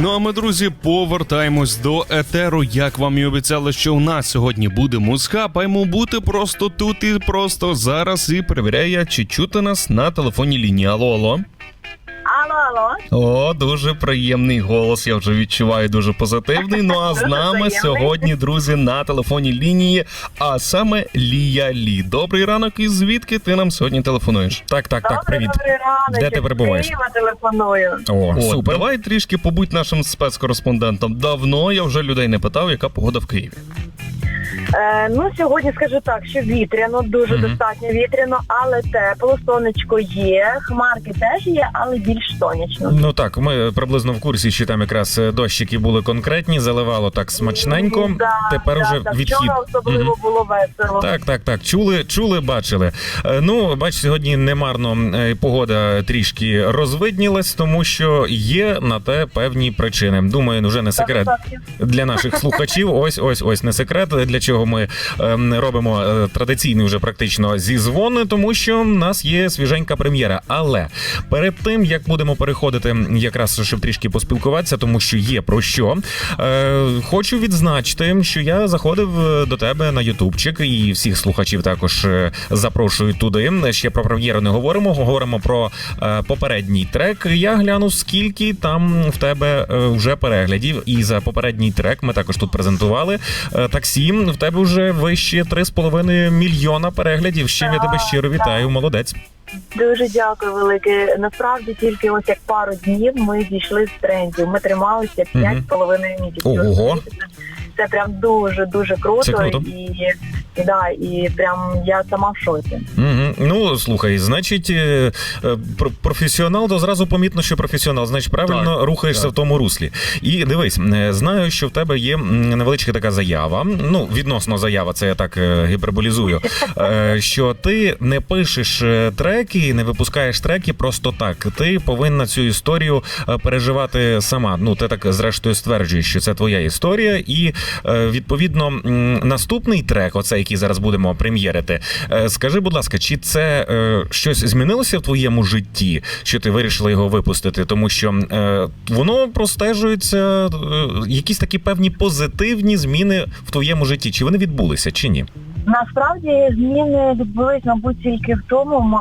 Ну а ми, друзі, повертаємось до етеру. Як вам і обіцяли, що у нас сьогодні буде музика, паймо бути просто тут і просто зараз і перевіряє, чи чути нас на телефонній лінії. Алло, алло. Алло, алло. О, дуже приємний голос. Я вже відчуваю дуже позитивний. Ну а з нами приємний. сьогодні, друзі, на телефонній лінії, а саме Лія Лі. Добрий ранок, і звідки ти нам сьогодні телефонуєш? Так, так, так, Добрий, привіт. добрий ранок. Де ти перебуваєш? Києва телефоную. О, От, супер. давай трішки побудь нашим спецкореспондентом. Давно я вже людей не питав, яка погода в Києві. Е, ну, сьогодні скажу так, що вітряно, дуже Мгм. достатньо вітряно, але тепло, сонечко є, хмарки теж є, але більш сонячно. Ну так, ми приблизно в курсі, що там якраз е, дощики були конкретні, заливало так смачненько. Да, Тепер да, уже да. відхід. Вчора особливо було весело. Так, так, так. Чули, чули, бачили. Е, Ну, бач, сьогодні немарно е, погода трішки розвиднілась, тому що є на те певні причини. Думаю, вже не секрет Так, так. для наших слухачів. Ось, ось, ось не секрет, для чого ми ем, робимо е, традиційний вже практично зізвони, тому що в нас є свіженька прем'єра. Але перед тим як будемо переходити, якраз щоб трішки поспілкуватися, тому що є про що. Е, хочу відзначити, що я заходив е, до тебе на Ютубчик, і всіх слухачів також запрошую туди. Ще про прем'єру не говоримо. Говоримо про попередній трек. Я гляну, скільки там в тебе вже переглядів. І за попередній трек ми також тут презентували. Таксі в тебе вже вище 3,5 мільйона переглядів. Ще я тебе щиро вітаю. Молодець. Дуже дякую велике. Насправді тільки ось як пару днів ми зійшли з трендів. Ми трималися п'ять з половиною місяців. Ого. Це прям дуже дуже круто. Це круто. І, і да, і прям я сама в шоці. Угу. Ну слухай, значить, е, е, про- професіонал, то зразу помітно, що професіонал, значить, правильно Так, рухаєшся так. в тому руслі. І дивись, е, знаю, що в тебе є м, невеличка така заява. Ну, відносно заява, це я так е, гіперболізую. е, Що ти не пишеш е, треки, не випускаєш треки просто так. Ти повинна цю історію е, переживати сама. Ну, ти так зрештою стверджуєш, що це твоя історія, і е, відповідно м, наступний трек, оцей, який зараз будемо прем'єрити. е, Скажи, будь ласка, чи це е, щось змінилося в твоєму житті, що ти вирішила його випустити? Тому що е, воно простежується, якісь такі певні позитивні зміни в твоєму житті. Чи вони відбулися, чи ні? Насправді зміни відбулись, мабуть, тільки в тому,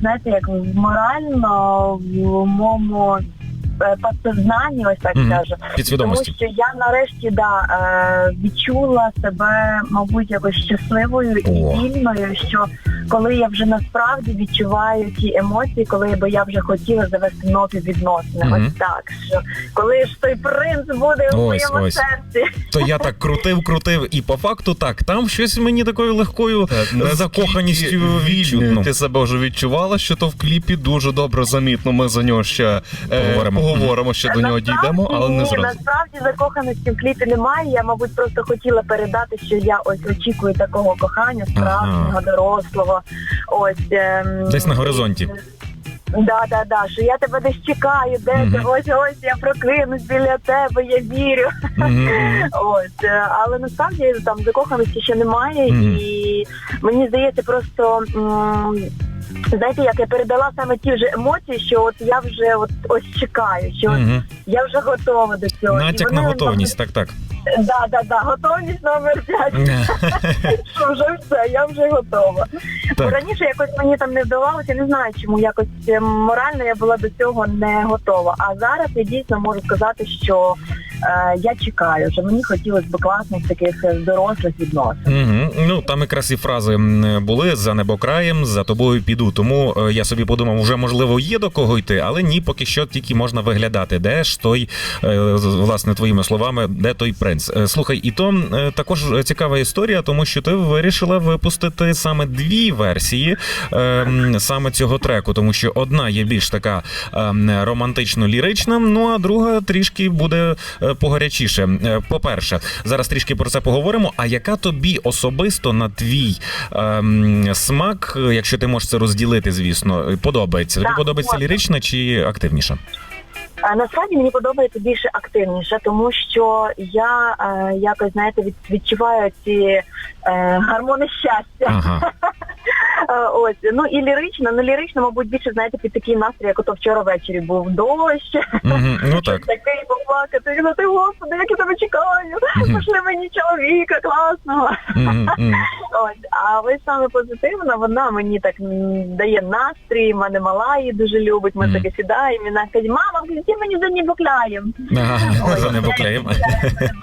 знаєте, як морально в моєму е, підсознанні, ось так Мгм. скажу. Підсвідомості. Тому що я нарешті да е, відчула себе, мабуть, якось щасливою і О. вільною, що коли я вже насправді відчуваю ті емоції, коли би я вже хотіла завести нові відносини. Мгм. Ось так, що коли ж той принц буде у Ось, моєму ось. серці. То я так крутив, крутив, і по факту так, там щось мені такою легкою е, закоханістю відчутно. Вільно ти себе вже відчувала, що то в кліпі дуже добре замітно. Ми за нього ще е, Поговоримо. поговоримо, ще до нього дійдемо, але не зразу. Насправді закоханості в кліпі немає. Я, мабуть, просто хотіла передати, що я ось очікую такого кохання, справжнього, дорослого. Ось ем, Десь на горизонті. Да, да, да, що я тебе десь чекаю, де ти? Ось ось я прокинусь біля тебе, я вірю. Мгм. Ось, е, але насправді там закоханості ще немає, Мгм. і мені здається, просто знаєте, як я передала саме ті вже емоції, що от я вже от ось чекаю, що Мгм. я вже готова до цього. Натяк на готовність, так, так. Да, да, да, готовність номер 5, що вже все, я вже готова. Так. раніше якось мені там не вдавалося, не знаю чому якось е, морально я була до цього не готова. А зараз я дійсно можу сказати, що я чекаю, що мені хотілося б класних таких е, дорослих відносин. Мгм. Ну там якраз і фрази були за небокраєм, за тобою піду. Тому е, я собі подумав, вже можливо є до кого йти, але ні, поки що тільки можна виглядати. Де ж той, е, власне, твоїми словами, де той принц? Е, Слухай, і то е, також цікава історія, тому що ти вирішила випустити саме дві версії е, саме цього треку, тому що одна є більш така е, романтично-лірична, ну а друга трішки буде е, погарячіше. Е, По-перше, зараз трішки про це поговоримо. А яка тобі особисто на твій ем, смак, якщо ти можеш це розділити, звісно, подобається? Тобі подобається можна. лірична чи активніша? Е, Насправді мені подобається більше активніше, тому що я е, якось знаєте від, відчуваю ці е, гормони щастя. Ага. Е, ось ну і лірично, ну лірично, мабуть, більше знаєте під такий настрій, як ото вчора ввечері був дощ. Ну так. Такий поплакати, казати, господи, як я тебе чекаю. Пошли мені чоловіка класного. Ось, а ви саме позитивна, вона мені так дає настрій, мене мала її дуже любить. Ми таки сідаємо, і вона каже, мама, ти мені за небокляєм. За небоклеєм.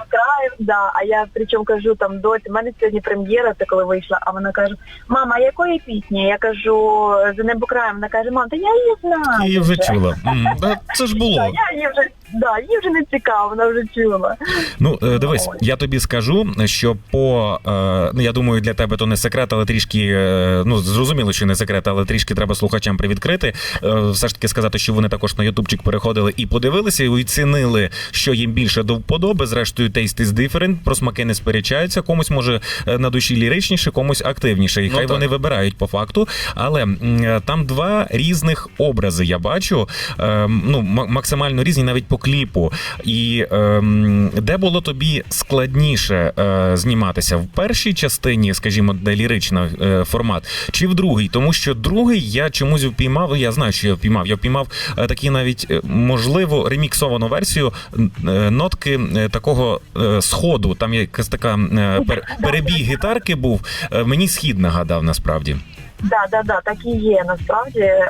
Краєм, да. А я причому кажу там доці, в мене сьогодні прем'єра, це коли вийшла, а вона каже, мама, а якої пісні? Я кажу, за небокраєм. Вона каже, мам, та я її знаю. Її вже чула. Це ж було. Я її вже, да, їй вже не цікаво, вона вже чула. Ну, е, дивись, я тобі скажу, що по е, ну я думаю, для тебе то не секрет, але трішки е, ну зрозуміло, що не секрет, але трішки треба слухачам привідкрити. Е, Все ж таки сказати, що вони також на Ютубчик переходили і подивилися, і оцінили, що їм більше до вподоби. Зрештою, taste is different, про смаки не сперечаються. Комусь може на душі ліричніше, комусь активніше. І Ну, хай так. вони вибирають по факту. Але е, там два різних образи я бачу. е, ну максимально різні навіть по кліпу. І ем, де було тобі складніше е, зніматися в першій частині, скажімо, де ліричний е, формат, чи в другій? Тому що другий я чомусь впіймав. Я знаю, що я впіймав. Я впіймав е, такі навіть е, можливо реміксовану версію е, нотки е, такого е, сходу. Там якась така е, пер- перебіг гітарки був. Е, мені схід нагадав насправді. Да, да, да, так і є насправді. Е,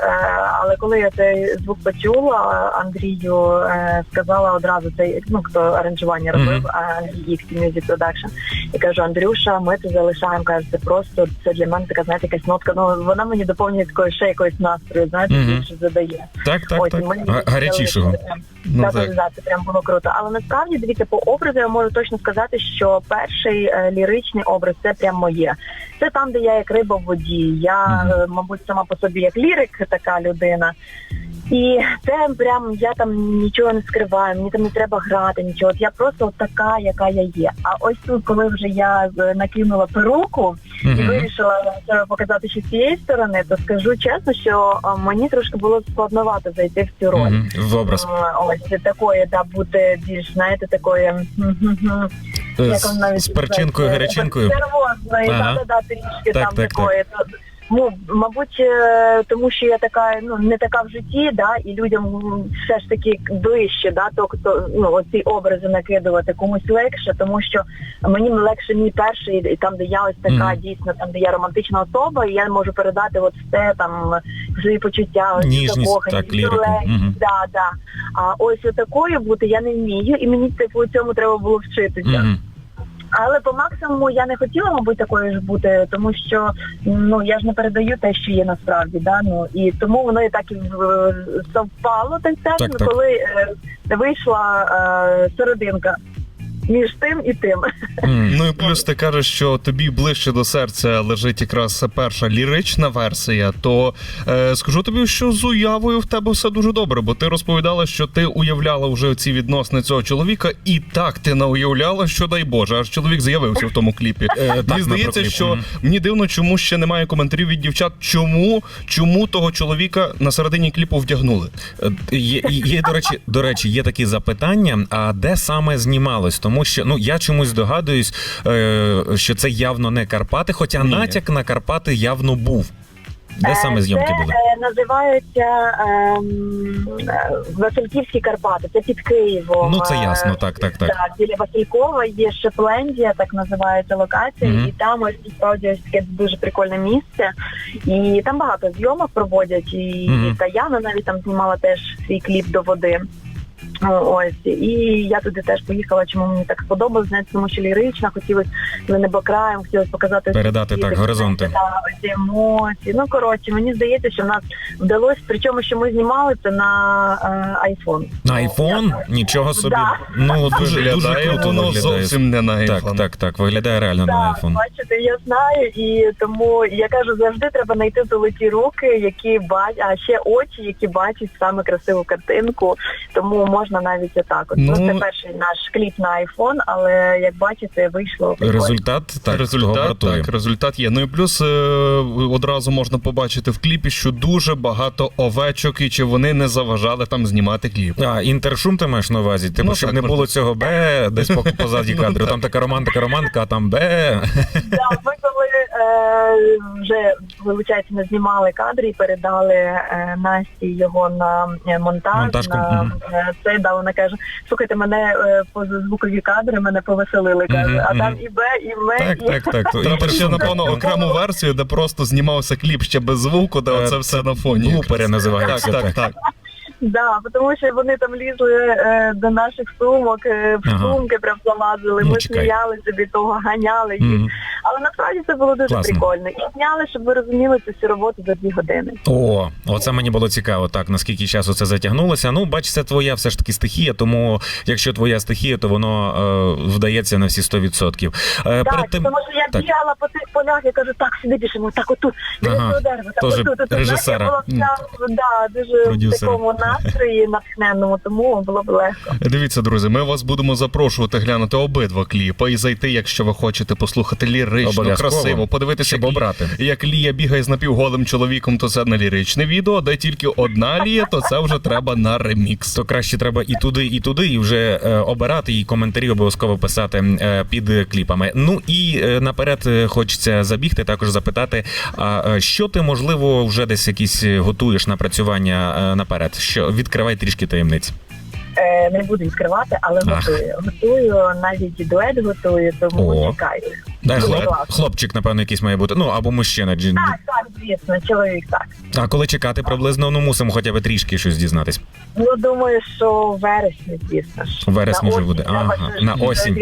але коли я цей звук почула, Андрію е, сказала одразу цей, ну хто аранжування робив. Андрій X Music Production. І кажу, Андрюша, ми це залишаємо. каже, це просто це для мене така, знаєте, якась нотка. Ну вона мені доповнює такої ще якогось настрою, знаєте, більше задає. Так, так, Ось, так. мені Гарячішого. це Ну, це прям було круто. Але насправді дивіться, по образу я можу точно сказати, що перший е, ліричний образ це прям моє. Це там, де я як риба в воді. Я, mm -hmm. мабуть, сама по собі як лірик, така людина. І це прям я там нічого не скриваю, мені там не треба грати, нічого. Я просто от така, яка я є. А ось тут, коли вже я е, накинула перуку і вирішила показати ще з цієї сторони, то скажу чесно, що е, мені трошки було складновато зайти в цю роль. В образ. Ось такої, да, бути більш, знаєте, такої Е, З, перчинкою, гарячинкою. Нервозної, Ага. да, да, трішки Так, там так, такої. Ну, мабуть, е, тому що я така, ну не така в житті, да, і людям все ж таки ближче, да, тобто ну оці образи накидувати комусь легше, тому що мені легше мій перший, і там, де я ось така Мгм. дійсно, там де я романтична особа, і я можу передати от все там свої почуття, легкість, Мгм. Да, да. А ось такою бути я не вмію, і мені типу цьому треба було вчитися. Мгм. Але по максимуму я не хотіла, мабуть, такою ж бути, тому що ну я ж не передаю те, що є насправді, да ну і тому воно і так і совпало, так Так, так. коли е, вийшла е, серединка між тим і тим. Ну і плюс ти кажеш, що тобі ближче до серця лежить якраз перша лірична версія. То е, скажу тобі, що з уявою в тебе все дуже добре, бо ти розповідала, що ти уявляла вже ці відносини цього чоловіка, і так ти не уявляла, що дай Боже, аж чоловік з'явився в тому кліпі. Е, Мені здається, що мені дивно, чому ще немає коментарів від дівчат. Чому чому того чоловіка на середині кліпу вдягнули? Е, Є, є до речі, до речі, є такі запитання. А де саме знімалось? Тому що ну я чомусь здогадуюсь, е, що це явно не Карпати, хоча Ні. натяк на Карпати явно був. Де Е, саме зйомки були? е, називаються ем, е, Васильківські Карпати. Це під Києвом. Ну це ясно, так, так, так. Да, біля Василькова є Шеплендія, так називається локація, Мгм. і там ось справді ось таке дуже прикольне місце. І там багато зйомок проводять. І Мгм. Таяна навіть там знімала теж свій кліп до води. О, Ось і я туди теж поїхала. Чому мені так сподобалось? Знаєте, тому що лірично хотілося на небокраєм, хотілося показати Передати, так, горизонти. та, ці емоції. Ну коротше, мені здається, що в нас вдалося. Причому, що ми знімали це на е, iPhone. На айфон? Нічого собі. Да. Ну дуже дуже Виглядає круто воно зовсім не на Так, так, так. Виглядає реально на айфон. бачите, я знаю, і тому я кажу, завжди треба знайти золоті руки, які бачать, а ще очі, які бачать саме красиву картинку. Тому можна навіть отак. От. Ну, Ну, це перший наш кліп на iPhone, але як бачите, вийшло прикольно. результат так того результат, вартує. так, результат є. Ну і плюс е, одразу можна побачити в кліпі, що дуже багато овечок, і чи вони не заважали там знімати кліп. А, інтершум ти маєш на увазі? Типу, Ну, щоб так, не можна. було цього бе десь по- позаді кадру. Там така романтика, романтика, а там бе. Да, не знімали кадри і передали е, Насті його на е, монтаж. Монтажку, на е, це да, вона каже: слухайте, мене е, поза звукові кадри мене повеселили. Каже, Мгм, а там мгм. і Б, і М, Так, і так, так. так. Треба ще, напевно, окрему версію, де просто знімався кліп ще без звуку, де Е, оце все на фоні. блупери називається, Так, так. так, так. Да, тому що вони там лізли е, до наших сумок, е, в Ага. сумки прям залазили. Ну, Ми чекай. сміялися від того, ганяли їх. Мгм. Але насправді це було дуже Класно. прикольно. І зняли, щоб ви розуміли цю всю роботу за дві години. О, оце мені було цікаво, так наскільки часу це затягнулося. Ну, бач, це твоя все ж таки стихія, тому якщо твоя стихія, то воно е, вдається на всі 100%. Е, Так, перед тим тому що я так. бігала по тих полях, я кажу, так, сюди пішимо, так отут, біля Ага, цього дерева, так тоже отут, отут. режисера. Знаєте, Я була вся, да, дуже в Продюсера. такому настрої натхненному, тому було б легко. Дивіться, друзі, ми вас будемо запрошувати глянути обидва кліпи і зайти, якщо ви хочете послухати лірично, Обов'язково. красиво, подивитися, як, обрати. як Лія бігає з напівголим чоловіком, то це на ліричне відео, де тільки одна Лія, то це вже треба на ремікс. то краще треба і туди, і туди, і вже е, обирати і коментарі обов'язково писати е, під кліпами. Ну і е, наперед е, хочеться забігти, також запитати, а е, що ти можливо вже десь якісь е, готуєш напрацювання е, наперед? Що відкривай трішки таємниць. Е, не буду відкривати, але Ах. готую. Готую, навіть дует готую, тому О. чекаю. Дай Дуже хлоп, класно. хлопчик, напевно, якийсь має бути. Ну або мужчина. Джин- Так, так, звісно, чоловік так. А коли чекати приблизно, ну мусимо хоча б трішки щось дізнатись. Ну, думаю, що в вересні, звісно ж. Вересні вже буде. Ага, на осінь.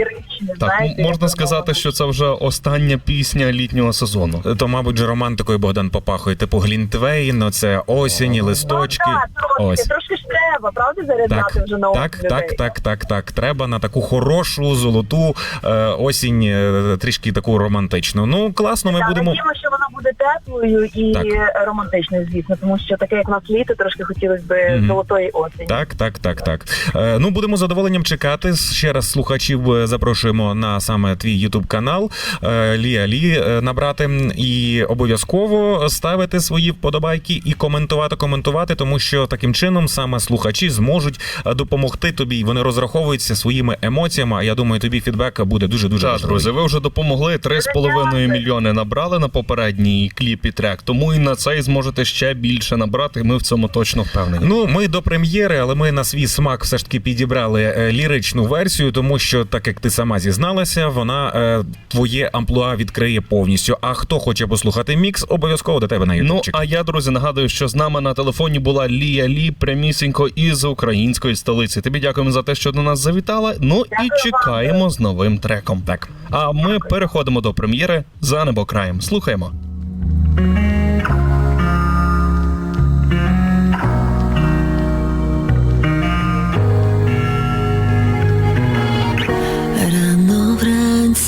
Так, знаєте, можна сказати, що це вже остання пісня літнього сезону. То, мабуть, же романтикою Богдан попахує, типу Глінтвейн, оце осінь, листочки. Ну, так, трошки, Ось. трошки ж треба, правда, заряджати Так, вже на осінь так, людей? так, так, так, так. Треба на таку хорошу, золоту е, осінь, е, трішки таку романтичну. Ну, класно, ми Так, будемо. Що вона буде теплою і Так. романтичною, звісно, тому що таке, як у нас літо, трошки хотілося б Мгм. золотої осені. Так, так, так, так. Е, ну, будемо з задоволенням чекати. Ще раз слухачів е, запрошуємо на саме твій Ютуб канал е, Лія Лі е, набрати і обов'язково ставити свої вподобайки і коментувати, коментувати, тому що таким чином саме слухачі зможуть е, допомогти тобі. Вони розраховуються своїми емоціями. А я думаю, тобі фідбек буде дуже дуже Так, важливий. друзі, ви вже допомогли 3,5 мільйони набрали на попередній кліпі трек, тому і на цей зможете ще більше набрати. Ми в цьому точно впевнені. Ну, ми до прем'єри, але ми на свій смак все ж таки підібрали е, ліричну версію, тому що, так як ти сама зізналася, вона е, твоє амплуа відкриє повністю. А хто хоче послухати мікс, обов'язково до тебе на Ну а я, друзі, нагадую, що з нами на телефоні була Лія Лі прямісінько із української столиці. Тобі дякуємо за те, що до нас завітала. Ну і чекаємо з новим треком. Так. А ми переходимо до прем'єри за небокраєм. Слухаємо.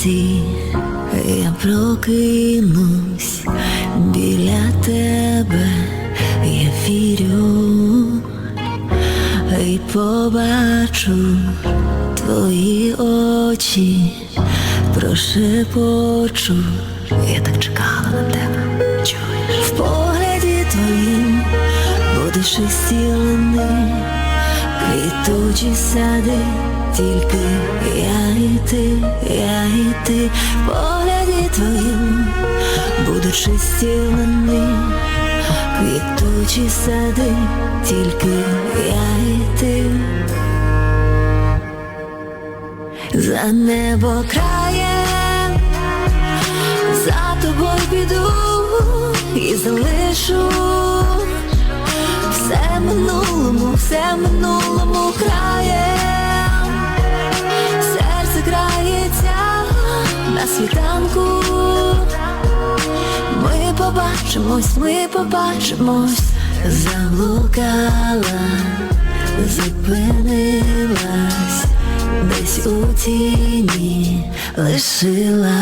Вранці я прокинусь біля тебе, я вірю і побачу твої очі, прошепочу, я так чекала на тебе. Чуєш? В погляді твоїм будеш ісцілений Квітучі сади, тільки я і ти, я і ти, погляді твоїм буду чистілені, квітучі сади, тільки я і ти. За небо краєм, за тобою піду і залишу все минулому, все минулому краєм, на світанку. Ми побачимось, ми побачимось, заблукала, зупинилась, десь у тіні лишилась,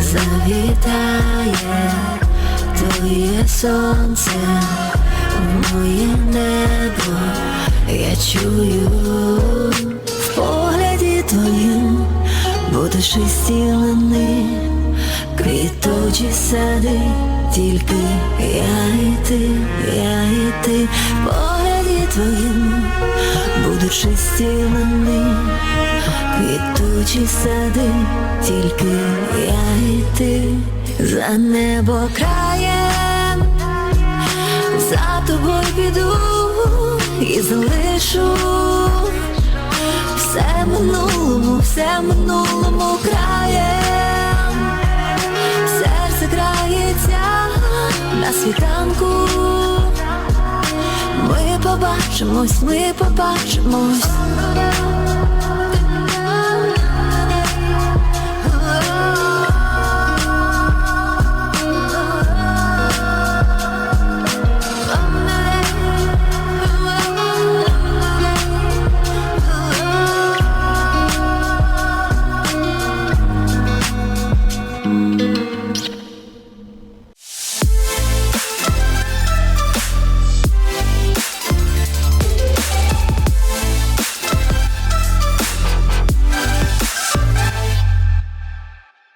завітає твоє сонце в моє небо, я чую в погляді твоїм Буде чисті квітучі сади, тільки я і ти, я і ти, погляді твоєму, будуть чисті лани, квітучі сади, тільки я і ти, за небо краєм, за тобою піду і залишу все минулому, все минулому крає, серце крається на світанку. Ми побачимось, ми побачимось.